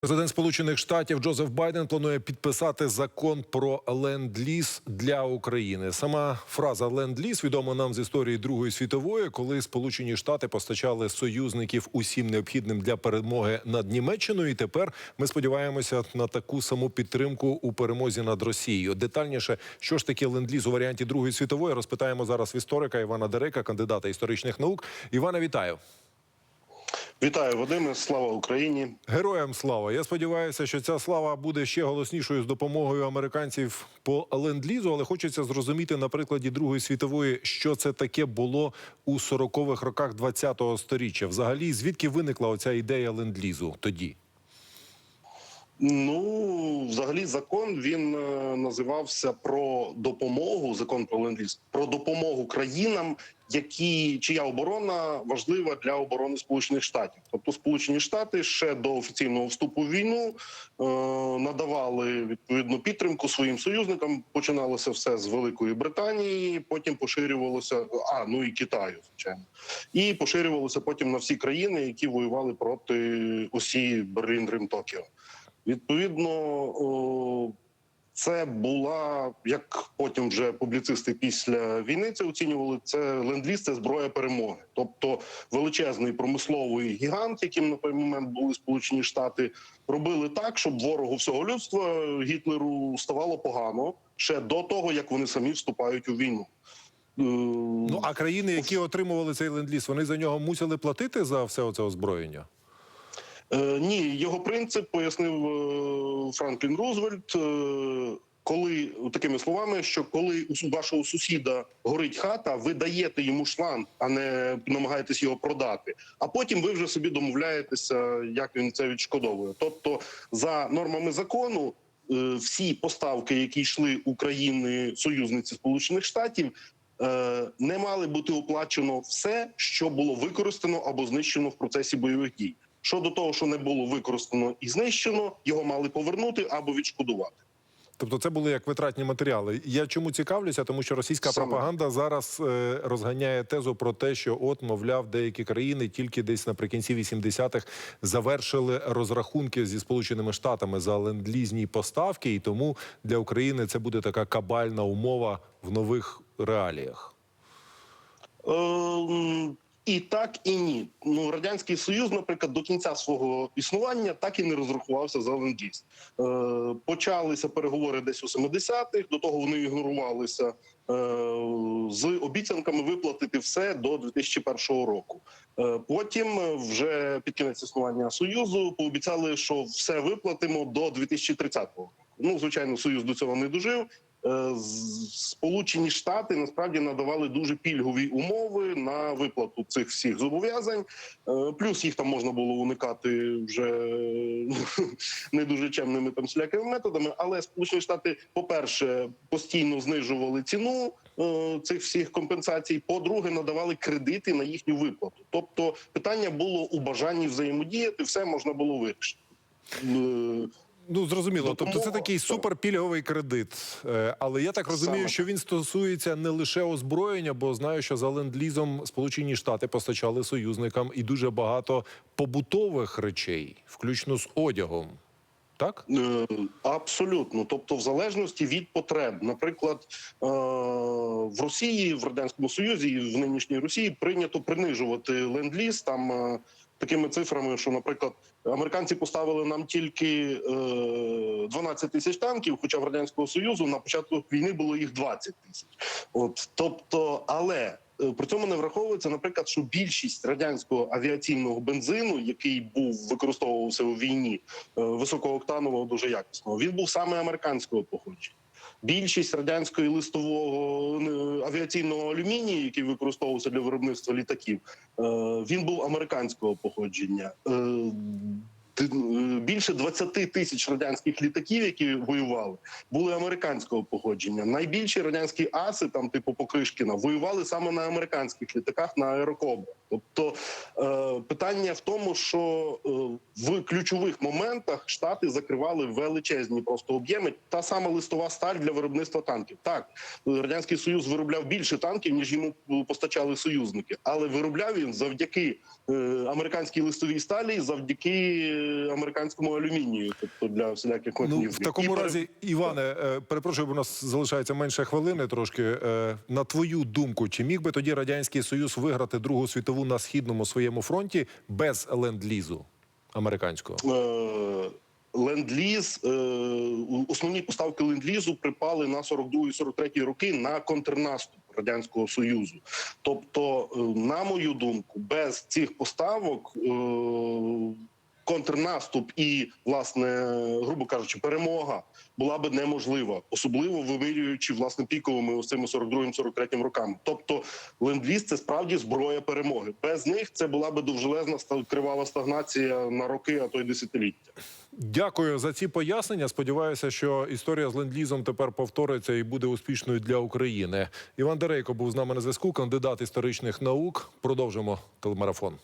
Президент Сполучених Штатів Джозеф Байден планує підписати закон про ленд-ліз для України. Сама фраза ленд-ліз відома нам з історії Другої світової, коли Сполучені Штати постачали союзників усім необхідним для перемоги над Німеччиною. І тепер ми сподіваємося на таку саму підтримку у перемозі над Росією. Детальніше, що ж таке ленд-ліз у варіанті Другої світової, розпитаємо зараз в історика Івана Дерека, кандидата історичних наук. Івана, вітаю. Вітаю, Вадиме. Слава Україні. Героям слава! Я сподіваюся, що ця слава буде ще голоснішою з допомогою американців по ленд-лізу, але хочеться зрозуміти на прикладі Другої світової, що це таке було у 40-х роках 20-го сторіччя. Взагалі, звідки виникла оця ідея ленд-лізу тоді? Ну, взагалі, закон він е, називався про допомогу. Закон про ленд-ліз, про допомогу країнам, які чия оборона важлива для оборони Сполучених Штатів. Тобто, Сполучені Штати ще до офіційного вступу в війну е, надавали відповідну підтримку своїм союзникам. Починалося все з Великої Британії, потім поширювалося а ну і Китаю, звичайно, і поширювалося потім на всі країни, які воювали проти осі Берлін, Рим, Токіо. Відповідно, це була як потім вже публіцисти після війни це оцінювали. Це ленд-ліз, це зброя перемоги, тобто величезний промисловий гігант, яким на той момент були Сполучені Штати, робили так, щоб ворогу всього людства Гітлеру ставало погано ще до того, як вони самі вступають у війну. Е, Ну а країни, які отримували цей ленд-ліз, вони за нього мусили платити за все оце озброєння? Е, ні, його принцип пояснив е, Франклін Рузвельт. Е, коли такими словами, що коли у вашого сусіда горить хата, ви даєте йому шланг, а не намагаєтесь його продати. А потім ви вже собі домовляєтеся, як він це відшкодовує. Тобто, за нормами закону, всі поставки, які йшли у країни союзниці Сполучених Штатів, не мали бути оплачено все, що було використано або знищено в процесі бойових дій. Щодо того, що не було використано і знищено, його мали повернути або відшкодувати. Тобто це були як витратні матеріали. Я чому цікавлюся, тому що російська Саме. пропаганда зараз е, розганяє тезу про те, що от, мовляв, деякі країни тільки десь наприкінці 80-х завершили розрахунки зі сполученими штатами за ленд-лізні поставки, і тому для України це буде така кабальна умова в нових реаліях. І так, і ні. Ну радянський союз, наприклад, до кінця свого існування так і не розрахувався за ленд-ліз. Е, почалися переговори десь у 70-х, До того вони ігнорувалися е, з обіцянками виплатити все до 2001 року. Е, потім, е, вже під кінець існування союзу, пообіцяли, що все виплатимо до 2030 року. Ну, звичайно, союз до цього не дожив. Е, Сполучені Штати насправді надавали дуже пільгові умови на виплату цих всіх зобов'язань. Е, Плюс їх там можна було уникати вже не дуже чемними там всілякими методами. Але Сполучені Штати, по-перше, постійно знижували ціну е, цих всіх компенсацій. По-друге, надавали кредити на їхню виплату. Тобто, питання було у бажанні взаємодіяти, все можна було вирішити. Ну зрозуміло, тобто це такий так. суперпільговий кредит. Е, Але я так розумію, Саме що він стосується не лише озброєння, бо знаю, що за ленд-лізом Сполучені Штати постачали союзникам і дуже багато побутових речей, включно з одягом. Так? Е, Абсолютно, тобто, в залежності від потреб, наприклад, е, в Росії, в радянському Союзі і в нинішній Росії прийнято принижувати ленд-ліз там е, такими цифрами, що, наприклад, американці поставили нам тільки е, 12 тисяч танків, хоча в радянського союзу на початку війни було їх 20 тисяч. От тобто, але при цьому не враховується, наприклад, що більшість радянського авіаційного бензину, який був використовувався у війні, е, високооктанового, дуже якісного, він був саме американського походження. Більшість радянської листового е, авіаційного алюмінію, який використовувався для виробництва літаків, е, він був американського походження. Більше 20 тисяч радянських літаків, які воювали, були американського походження. Найбільші радянські аси, там типу Покришкіна, воювали саме на американських літаках на аерокобрах. Тобто е, питання в тому, що е, в ключових моментах штати закривали величезні просто об'єми. Та сама листова сталь для виробництва танків. Так, радянський союз виробляв більше танків, ніж йому постачали союзники, але виробляв він завдяки е, американській листовій сталі, завдяки американському алюмінію, тобто для всіляких Ну, в такому І разі, Іване, е, перепрошую, бо у нас залишається менше хвилини трошки. Е, На твою думку, чи міг би тоді Радянський Союз виграти Другу світову на східному своєму фронті без ленд-лізу американського? Е, Ленд-ліз, е, основні поставки ленд-лізу припали на 42-43 роки на контрнаступ радянського союзу. Тобто, на мою думку, без цих поставок. Контрнаступ і, власне, грубо кажучи, перемога була би неможлива, особливо вимірюючи власне піковими ось цими 42-43 роками. Тобто, ленд-ліз – це справді зброя перемоги. Без них це була би довжелезна кривава стагнація на роки, а то й десятиліття. Дякую за ці пояснення. Сподіваюся, що історія з ленд-лізом тепер повториться і буде успішною для України. Іван Дерейко був з нами на зв'язку, кандидат історичних наук. Продовжимо телемарафон.